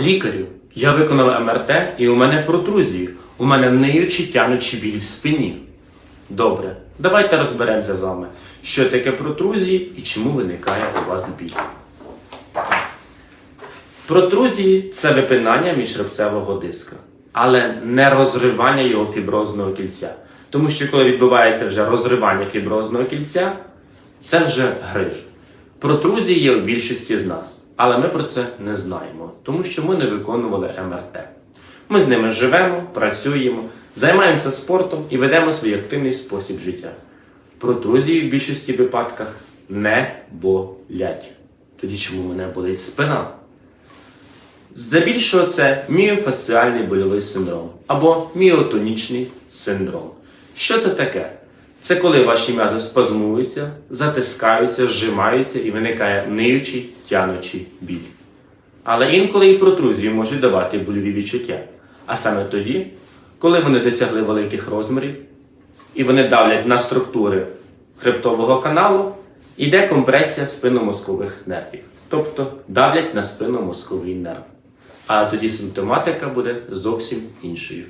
Лікарю, я виконав МРТ і у мене протрузії. У мене ниючі тянучі біль в спині. Добре, давайте розберемося з вами, що таке протрузії і чому виникає у вас біль. Протрузії це випинання міжребцевого диска, але не розривання його фіброзного кільця. Тому що коли відбувається вже розривання фіброзного кільця, це вже гриж. Протрузії є у більшості з нас, але ми про це не знаємо, тому що ми не виконували МРТ. Ми з ними живемо, працюємо, займаємося спортом і ведемо свій активний спосіб життя. Протрузії в більшості випадках не болять. Тоді чому мене болить спина? Здебільшого це міофасціальний больовий синдром або міотонічний синдром. Що це таке? Це коли ваші м'язи спазмуються, затискаються, зжимаються і виникає ниючий, тянучий біль. Але інколи і протрузії можуть давати больові відчуття. А саме тоді, коли вони досягли великих розмірів і вони давлять на структури хребтового каналу, йде компресія спинномозкових нервів. Тобто давлять на спинномозковий нерв. А тоді симптоматика буде зовсім іншою.